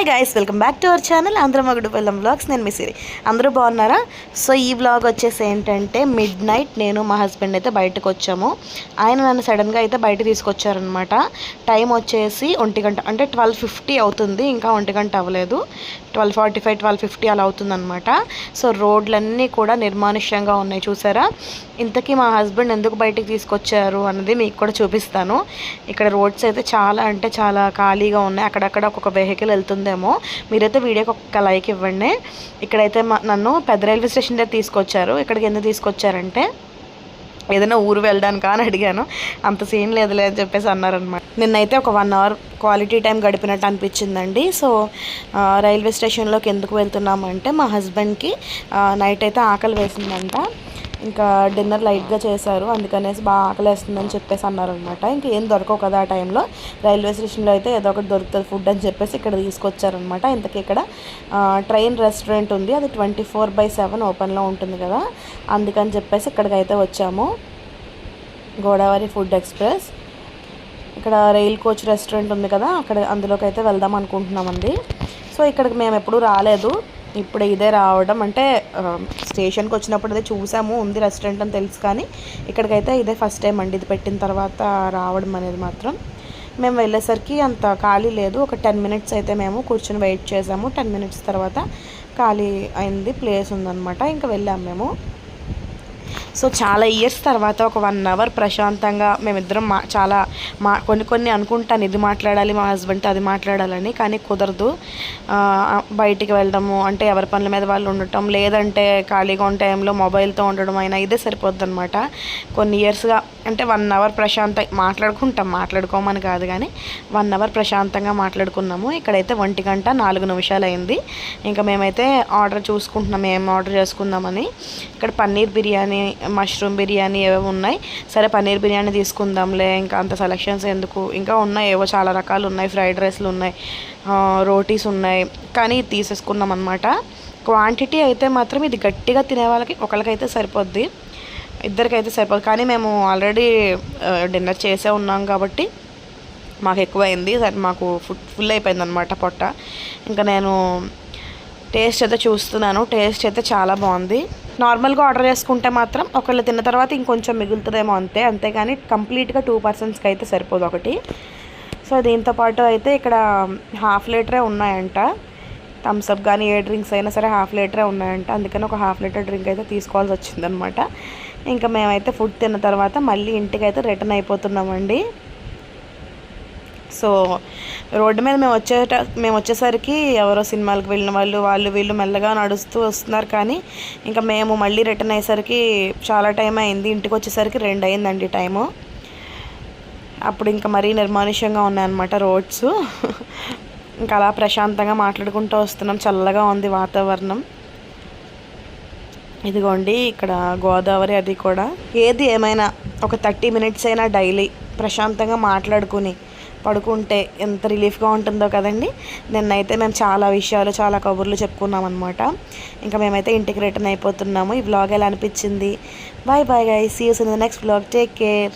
Hi guys welcome back to our channel ఆంధ్రమగుడు పిల్లం blogs నేను మీ సిరి. అందరూ బాగున్నారా? సో ఈ బ్లాగ్ వచ్చేసి ఏంటంటే మిడ్ నైట్ నేను మా హస్బెండ్ అయితే బయటకు వచ్చాము. ఆయన నన్ను సడన్గా అయితే బయట తీసుకొచ్చారనమాట టైం వచ్చేసి ఒంటి గంట అంటే ట్వెల్వ్ ఫిఫ్టీ అవుతుంది ఇంకా ఒంటి గంట అవ్వలేదు. Twelve forty five twelve fifty అలా అవుతుందన్నమాట. సో రోడ్లన్నీ కూడా నిర్మానుష్యంగా ఉన్నాయి చూసారా? ఇంతకీ మా హస్బెండ్ ఎందుకు బయటకు తీసుకొచ్చారు అన్నది మీకు కూడా చూపిస్తాను. ఇక్కడ రోడ్స్ అయితే చాలా అంటే చాలా ఖాళీగా ఉన్నాయి. అక్కడక్కడ ఒక్కొక్క వెహికల్ వెళ్తుంది వెళ్తుందేమో మీరైతే వీడియోకి ఒక్క లైక్ ఇవ్వండి. ఇక్కడైతే మా నన్ను పెద్ద రైల్వే స్టేషన్ దగ్గర తీసుకొచ్చారు. ఇక్కడికి ఎందుకు తీసుకొచ్చారంటే ఏదైనా ఊరు వెళ్ళడానికి అని అడిగాను. అంత సీన్ లేదులే అని చెప్పేసి అన్నారనమాట నిన్నైతే ఒక వన్ అవర్ క్వాలిటీ టైం గడిపినట్టు అనిపించిందండి. సో రైల్వే స్టేషన్లోకి ఎందుకు వెళ్తున్నామంటే మా హస్బెండ్కి నైట్ అయితే ఆకలి వేసిందంట. ఇంకా డిన్నర్ లైట్గా చేశారు. అందుకనేసి బాగా ఆకలి వేస్తుందని చెప్పేసి అన్నారనమాట ఇంకా ఏం దొరకవు కదా ఆ టైంలో. రైల్వే స్టేషన్లో అయితే ఏదో ఒకటి దొరుకుతుంది ఫుడ్ అని చెప్పేసి ఇక్కడ తీసుకొచ్చారనమాట ఇంతకీ ఇక్కడ ట్రైన్ రెస్టారెంట్ ఉంది. అది ట్వంటీ ఫోర్ బై సెవెన్ ఓపెన్లో ఉంటుంది కదా. అందుకని చెప్పేసి ఇక్కడికి అయితే వచ్చాము. Godavari food express. ఇక్కడ రైల్ కోచ్ రెస్టారెంట్ ఉంది కదా అక్కడ అందులోకి అయితే వెళ్దాం అనుకుంటున్నామండి. సో ఇక్కడికి మేము ఎప్పుడూ రాలేదు. ఇప్పుడు ఇదే రావడం అంటే స్టేషన్కి వచ్చినప్పుడు అదే చూసాము ఉంది రెస్టారెంట్ అని తెలుసు కానీ ఇక్కడికైతే ఇదే ఫస్ట్ టైం అండి. ఇది పెట్టిన తర్వాత రావడం అనేది మాత్రం. మేము వెళ్ళేసరికి అంత ఖాళీ లేదు. ఒక టెన్ మినిట్స్ అయితే మేము కూర్చొని వెయిట్ చేసాము. టెన్ మినిట్స్ తర్వాత ఖాళీ అయింది ప్లేస్ ఉందన్నమాట. ఇంకా వెళ్ళాము మేము. సో చాలా ఇయర్స్ తర్వాత ఒక వన్ అవర్ ప్రశాంతంగా మేమిద్దరం మా చాలా మా కొన్ని కొన్ని అనుకుంటాను ఇది మాట్లాడాలి మా హస్బెండ్తో అది మాట్లాడాలని కానీ కుదరదు. బయటికి వెళ్ళడము అంటే ఎవరి పనుల మీద వాళ్ళు ఉండటం లేదంటే ఖాళీగా ఉన్న టైంలో మొబైల్తో ఉండడం అయినా ఇదే సరిపోద్ది అనమాట కొన్ని ఇయర్స్గా అంటే వన్ అవర్ ప్రశాంత మాట్లాడుకుంటాం మాట్లాడుకోమని కాదు కానీ వన్ అవర్ ప్రశాంతంగా మాట్లాడుకున్నాము. ఇక్కడైతే ఒంటి గంట నాలుగు నిమిషాలు అయింది ఇంకా మేమైతే ఆర్డర్ చూసుకుంటున్నాం ఏం ఆర్డర్ చేసుకుందామని. ఇక్కడ పన్నీర్ బిర్యానీ మష్రూమ్ బిర్యానీ ఏవో ఉన్నాయి. సరే పన్నీర్ బిర్యానీ తీసుకుందాంలే. ఇంకా అంత సెలెక్షన్స్ ఎందుకు? ఇంకా ఉన్నాయి ఏవో చాలా రకాలు ఉన్నాయి. ఫ్రైడ్ రైస్లు ఉన్నాయి. రోటీస్ ఉన్నాయి. కానీ తీసేసుకున్నాం అనమాట క్వాంటిటీ అయితే మాత్రం ఇది గట్టిగా తినే వాళ్ళకి ఒకరికైతే సరిపోద్ది. ఇద్దరికైతే సరిపోదు కానీ మేము ఆల్రెడీ డిన్నర్ చేసే ఉన్నాం కాబట్టి మాకు ఎక్కువ అయింది సరే మాకు ఫుడ్ ఫుల్ అయిపోయింది అనమాట పొట్ట. ఇంకా నేను టేస్ట్ అయితే చూస్తున్నాను. టేస్ట్ అయితే చాలా బాగుంది. నార్మల్గా ఆర్డర్ చేసుకుంటే మాత్రం ఒకళ్ళు తిన్న తర్వాత ఇంకొంచెం మిగులుతుందేమో అంతే. అంతేగాని కంప్లీట్గా టూ పర్సన్స్కి అయితే సరిపోదు ఒకటి. సో దీంతో పాటు అయితే ఇక్కడ హాఫ్ లీటరే ఉన్నాయంట. థమ్స్అప్ కానీ ఏ డ్రింక్స్ అయినా సరే హాఫ్ లీటరే ఉన్నాయంట. అందుకని ఒక హాఫ్ లీటర్ డ్రింక్ అయితే తీసుకోవాల్సి వచ్చిందనమాట. ఇంకా మేమైతే ఫుడ్ తిన్న తర్వాత మళ్ళీ ఇంటికి అయితే రిటర్న్ అయిపోతున్నామండి. సో రోడ్డు మీద మేము వచ్చేట మేము వచ్చేసరికి ఎవరో సినిమాలకు వెళ్ళిన వాళ్ళు వాళ్ళు వీళ్ళు మెల్లగా నడుస్తూ వస్తున్నారు కానీ ఇంకా మేము మళ్ళీ రిటర్న్ అయ్యేసరికి చాలా టైం అయింది. ఇంటికి వచ్చేసరికి రెండు అయిందండి టైము. అప్పుడు ఇంకా మరీ నిర్మానుష్యంగా ఉన్నాయన్నమాట రోడ్స్. ఇంకా అలా ప్రశాంతంగా మాట్లాడుకుంటూ వస్తున్నాం. చల్లగా ఉంది వాతావరణం. ఇదిగోండి ఇక్కడ గోదావరి అది కూడా. ఏది ఏమైనా ఒక థర్టీ మినిట్స్ అయినా డైలీ ప్రశాంతంగా మాట్లాడుకుని పడుకుంటే ఎంత రిలీఫ్గా ఉంటుందో కదండి. నిన్నైతే మేము చాలా విషయాలు చాలా కబుర్లు చెప్పుకున్నాం అనమాట ఇంకా మేమైతే ఇంటికి రిటర్న్ అయిపోతున్నాము. ఈ బ్లాగ్ ఎలా అనిపించింది? Bye bye guy see you in the next blog take care